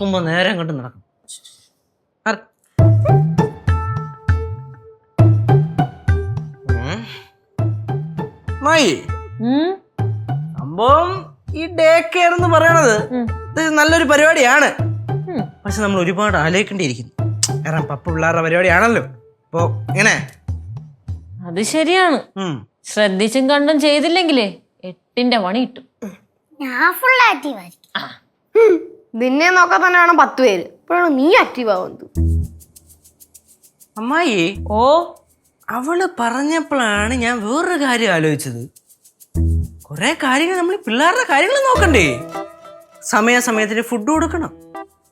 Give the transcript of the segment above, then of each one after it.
നടക്കുമ്പോ നേരം കണ്ട് നടക്കും. മായി. സംഭവം ഈ ഡേ കെയർ എന്ന് പറയണത് ഇത് നല്ലൊരു പരിപാടിയാണ്. പക്ഷെ നമ്മൾ ഒരുപാട് ആലോചിക്കേണ്ടിയിരിക്കുന്നു. കാരണം പപ്പ പിള്ളേരുടെ പരിപാടിയാണല്ലോ. അപ്പോ ഇങ്ങനെ. അത് ശരിയാണ്. ശ്രദ്ധിച്ചും കണ്ടും ചെയ്തില്ലെങ്കിലേ എട്ടിന്റെ പണി കിട്ടും. ഞാൻ ഫുൾ ആക്റ്റീവ് ആയിരിക്കും. നിന്നെ നോക്കാൻ തന്നെ വേണം പത്ത് പേര്. ഇപ്പോഴാണ് നീ ആക്റ്റീവ് ആവുന്നത്. അമ്മായി ഓ? അവൾ പറഞ്ഞപ്പോഴാണ് ഞാൻ വേറൊരു കാര്യം ആലോചിച്ചത്. കുറെ കാര്യങ്ങൾ നമ്മൾ പിള്ളേരുടെ കാര്യങ്ങൾ നോക്കണ്ടേ? സമയാസമയത്തിന് ഫുഡ് കൊടുക്കണം.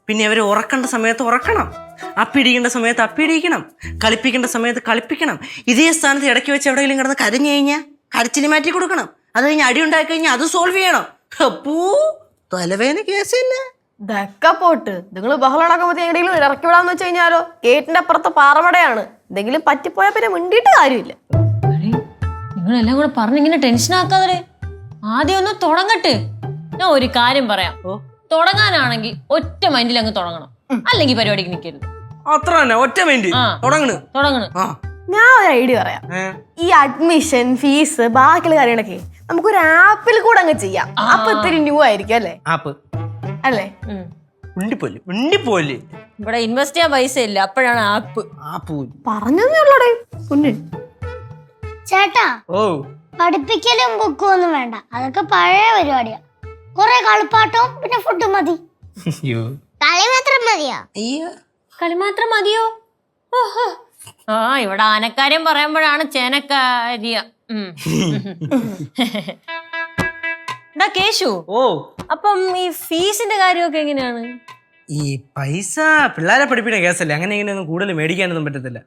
പിന്നെ അവരെ ഉറക്കേണ്ട സമയത്ത് ഉറക്കണം. അപ്പിടിക്കേണ്ട സമയത്ത് അപ്പിടിക്കണം കളിപ്പിക്കേണ്ട സമയത്ത് കളിപ്പിക്കണം. ഇതേ സ്ഥാനത്ത് ഇടയ്ക്ക് വെച്ച് എവിടെയെങ്കിലും കിടന്ന് കരഞ്ഞു കഴിഞ്ഞാൽ കരച്ചിന് മാറ്റി കൊടുക്കണം. അത് കഴിഞ്ഞ് അടി ഉണ്ടാക്കി കഴിഞ്ഞാൽ അത് സോൾവ് ചെയ്യണം. അപ്പൂ തലവേന കേസ് തന്നെ. ഇതൊക്കെ പോട്ട്. നിങ്ങൾ ബഹളം നടക്കുമ്പോൾ എങ്ങനെയെങ്കിലും ഇറക്കി വിടാന്ന് വെച്ച് കഴിഞ്ഞാലോ? ഗേറ്റിന്റെ അപ്പുറത്ത് പാറമടയാണ്. എന്തെങ്കിലും പറ്റിപ്പോയാൽ പിന്നെ മിണ്ടിയിട്ട് കാര്യമില്ല. നിങ്ങൾ നിങ്ങളെല്ലാം കൂടെ പറഞ്ഞിങ്ങനെ ടെൻഷൻ ആക്കാതെ ആദ്യം ഒന്ന് തുടങ്ങട്ടെ. ഞാൻ ഒരു കാര്യം പറയാം. തുടങ്ങാനാണെങ്കിൽ ഒറ്റ മൈൻഡിൽ അങ്ങ് തുടങ്ങണം. അല്ലെങ്കിൽ പരിപാടിക്ക് നിൽക്കരുത് അത്ര തന്നെ ഒറ്റ മൈൻഡ്. തുടങ്ങണ്. ഞാൻ ഒരു ഐഡിയ പറയാം. ഈ അഡ്മിഷൻ ഫീസ് ബാക്കിയുള്ള കാര്യങ്ങളൊക്കെ നമുക്കൊരു ആപ്പിൽ കൂടെ അങ്ങ് ചെയ്യാം. അപ്പൊ ഇത്തിരി ന്യൂ ആയിരിക്കും അല്ലേ? ആപ്പ്. അല്ലേ? ഉണ്ടിപ്പോൽ ഉണ്ടിപ്പോൽ. ഇവിടെ ഇൻവെസ്റ്റ് ചെയ്യാൻ പൈസ ഇല്ല അപ്പോഴാണ് ആപ്പ്. ആപ്പ് പറഞ്ഞതേ കുഞ്ഞ്. ചേട്ടാ ഓ. പഠിപ്പിക്കലും ബുക്കും ഒന്നും വേണ്ട. അതൊക്കെ പഴയ പരിപാടിയാ. കൊറേ കളിപ്പാട്ടവും പിന്നെ ഫുഡും മതി. അയ്യോ. കളി മാത്രം മതിയോ? അയ്യോ. കളി മാത്രം മതിയോ? ഓഹോ. ആ ഇവിടെ ആനക്കാര്യം പറയുമ്പോഴാണ് ചേനക്കാരിയ. ഉം. എടാ കേശു ഓ അപ്പം ഈ ഫീസിന്റെ കാര്യമൊക്കെ എങ്ങനെയാണ് ഈ പൈസ പിള്ളേരെ പഠിപ്പിക്കുന്ന കേസല്ലേ അങ്ങനെ ഇങ്ങനെയൊന്നും കൂടുതൽ മേടിക്കാനൊന്നും പറ്റത്തില്ല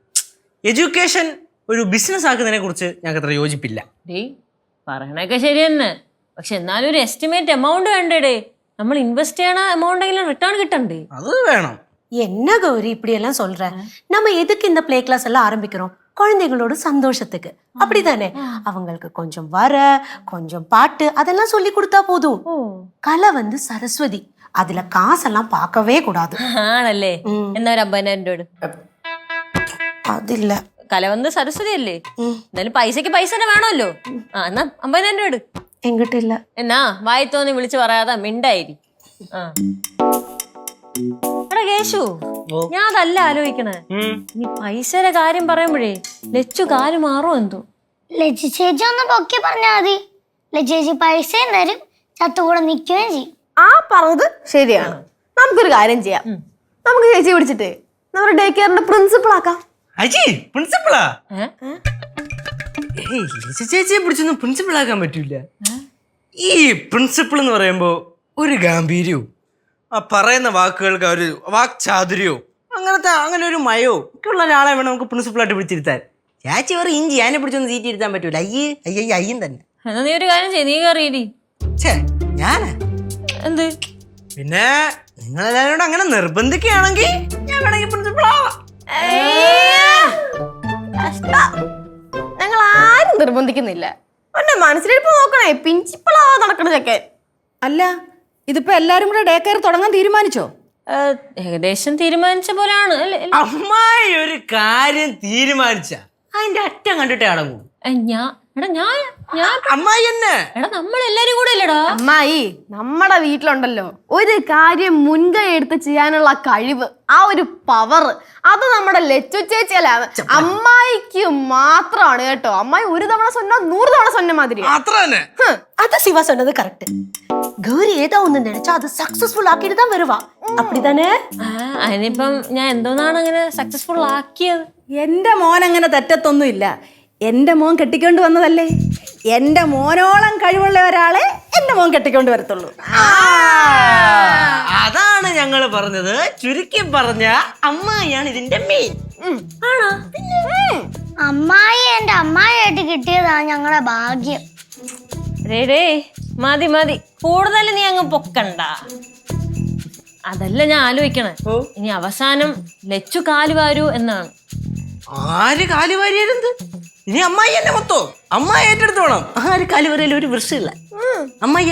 എഡ്യൂക്കേഷൻ ഒരു ബിസിനസ് ആക്കുന്നതിനെ കുറിച്ച് ഞങ്ങൾക്ക് അത്ര യോജിപ്പില്ല ഡേയ് പറയണൊക്കെ ശരി തന്നെ പക്ഷെ എന്നാലും ഒരു എസ്റ്റിമേറ്റ് എമൗണ്ട് വേണ്ടേ നമ്മൾ ഇൻവെസ്റ്റ് ചെയ്യണ എമൗണ്ട് എങ്കിലും റിട്ടേൺ കിട്ടണ്ടേ അത് വേണം என்ன கௌரி இப்படி எல்லாம் சொல்ற நம்ம எதுக்கு இந்த ப்ளே கிளாஸ் எல்லாம் ஆரம்பிக்கிறோம் குழந்தைகளோட சந்தோஷத்துக்கு அப்படிதானே அவங்களுக்கு கொஞ்சம் வர கொஞ்சம் பாட்டு அதெல்லாம் சொல்லி கொடுத்தா போதும் கலை வந்து சரஸ்வதி அதுல காசெல்லாம் பார்க்கவே கூடாது ആണല്ലേ ഉം. എന്നാ ഒരു അമ്പതിനായിരം രൂപ എടു. அது இல்ல കല വന്ന് സരസ്വതി അല്ലേ എന്തായാലും പൈസക്ക് പൈസ തന്നെ വേണമല്ലോ ആ എന്നാ അമ്പതിനായിരം രൂപ എടു எங்கிட்ட இல்ல എന്നാ വായി തോന്നി വിളിച്ച് പറയാതെ മിണ്ടായിരി ആ എടാ കേശു ഞാൻ അതല്ല ആലോചിക്കണേ. നീ പൈസയുടെ കാര്യം പറയുമ്പോഴേ ലച്ചു കാൽ മാറോ എന്തോ? ലജി ചേച്ചി ഒന്ന് പൊക്കി പറഞ്ഞാ മതി. ലജി ചേച്ചി പൈസയും തരും ചത്തുകൂടെ നിൽക്കുകയും ചെയ്യും. ആ പറഞ്ഞത് ശരിയാണ്. നമുക്കൊരു കാര്യം ചെയ്യാം. നമുക്ക് ചേച്ചി പിടിച്ചിട്ട് നമ്മുടെ ഡേ കെയറിന്റെ പ്രിൻസിപ്പൾ ആക്കാം. അജി പ്രിൻസിപ്പളാ ചേച്ചിയെ പിടിച്ചൊന്നും പ്രിൻസിപ്പൾ ആക്കാൻ പറ്റൂല. ഈ പ്രിൻസിപ്പൾ എന്ന് പറയുമ്പോ ഒരു ഗാംഭീര്യവും. ആ പറയുന്ന വാക്കുകൾക്ക് ഒരു ചാതുര്യോ അങ്ങനത്തെ അങ്ങനെ ഒരു മയോ ഒക്കെ ഉള്ള ഒരാളെ വേണം നമുക്ക് പ്രിൻസിപ്പളായിട്ട് പിടിച്ചിരുത്താൻ. ചാച്ചി വേറെ ഇഞ്ചി അതിനെ പിടിച്ചൊന്നും സീറ്റ് ഇരുത്താൻ പറ്റൂല. അയ്യേ അയ്യേ അയ്യും തന്നെ. എന്നാ നീ ഒരു കാര്യം ചെയ്യ നീ കയറിയിരി ഛേ ഞാനാ? എന്ത്? പിന്നെ നിങ്ങളെല്ലാവരും കൂടെ അങ്ങനെ നിർബന്ധിക്കുകയാണെങ്കിൽ ഞാൻ വേണമെങ്കിൽ പ്രിൻസിപ്പൾ ആവാം ഞങ്ങൾ ആരും നിർബന്ധിക്കുന്നില്ല. എന്നെ മനസ്സിലിരിപ്പ് നോക്കണേ പ്രിൻസിപ്പളാ നടക്കണ ചെക്കൻ അല്ല ഇതിപ്പോ എല്ലാരും കൂടെ ഡേ കെയർ തുടങ്ങാൻ തീരുമാനിച്ചോ? ഏകദേശം തീരുമാനിച്ച പോലെയാണ് അമ്മായി ഒരു കാര്യം തീരുമാനിച്ച. അതിന്റെ അറ്റം കണ്ടിട്ടേ അടങ്ങും. ഞാൻ എടാ ഞാൻ ഞാൻ അമ്മായി എടാ അമ്മായി വീട്ടിലുണ്ടല്ലോ. ഒരു കാര്യം മുൻകൈ എടുത്ത് ചെയ്യാനുള്ള കഴിവ് ആ ഒരു പവർ അത് നമ്മുടെ ലച്ചു ചേച്ചിയല്ല? അമ്മായിക്ക് മാത്രമാണ് കേട്ടോ. അമ്മായി ഒരു തവണ സ്വന്നം നൂറ് തവണ സ്വന്നം മാതിരി അത് ശിവ സ്വന്നത് കറക്റ്റ് கௌரி ஏதோ ஒண்ணு நினைச்சா அது சக்சஸ்ஃபுல் ஆக்கிட்டு தான் வருவா அப்படிதானே ആ, അതിനിപ്പം ഞാൻ എന്തോന്നാണ് അങ്ങനെ സക്സസ്ഫുൾ ആക്കിയത് എന്റെ മോൻ അങ്ങനെ തെറ്റത്തൊന്നുമില്ല എന്റെ മോൻ കെട്ടിക്കൊണ്ട് വന്നതല്ലേ എന്റെ മോനോളം കഴിവുള്ള ഒരാളെ എന്റെ മോൻ കെട്ടിക്കൊണ്ട് വരത്തുള്ളൂ അതാണ് ഞങ്ങൾ പറഞ്ഞത് ചുരുക്കി പറഞ്ഞ അമ്മായിയാണ് ഇതിന്റെ മെയിൻ അമ്മായി എന്റെ അമ്മായിയായിട്ട് കിട്ടിയതാണ് ഞങ്ങളുടെ ഭാഗ്യം രേ രേ മതി മതി. കൂടുതൽ നീ അങ്ങ് പൊക്കണ്ട. അതല്ല ഞാൻ ആലോചിക്കണേ. ഇനി അവസാനം ലച്ചു കാലുവാരു എന്നാണ്. ആര് കാലുവാരിയരുത് ഇനി അമ്മായി എന്നെ മൊത്തോ? അമ്മായി ഏറ്റെടുത്ത് വേണം ആര് കാലുവാരിയാലും ഒരു വൃക്ഷമില്ല അമ്മായി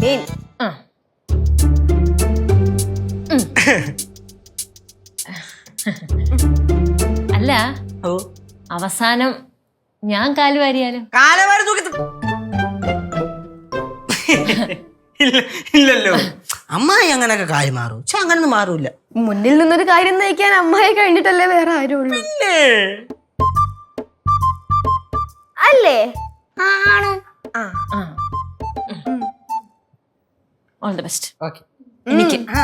മെയിൻ ആ. അല്ല ഓ. അവസാനം ഞാൻ കാൽ വാരിയാലോ? കാലവാരി ഇല്ലല്ലോ. അമ്മായി അങ്ങനെയൊക്കെ കാര്യം മാറും. പക്ഷെ അങ്ങനൊന്നും മാറൂല മുന്നിൽ നിന്നൊരു കാര്യം നയിക്കാൻ അമ്മായി കഴിഞ്ഞിട്ടല്ലേ വേറെ ആരും ഉള്ളൂ അല്ലേ? ആ, ആണ്. ആ. ഓൾ ദി ബെസ്റ്റ് ഓക്കെ എനിക്ക്. ആ.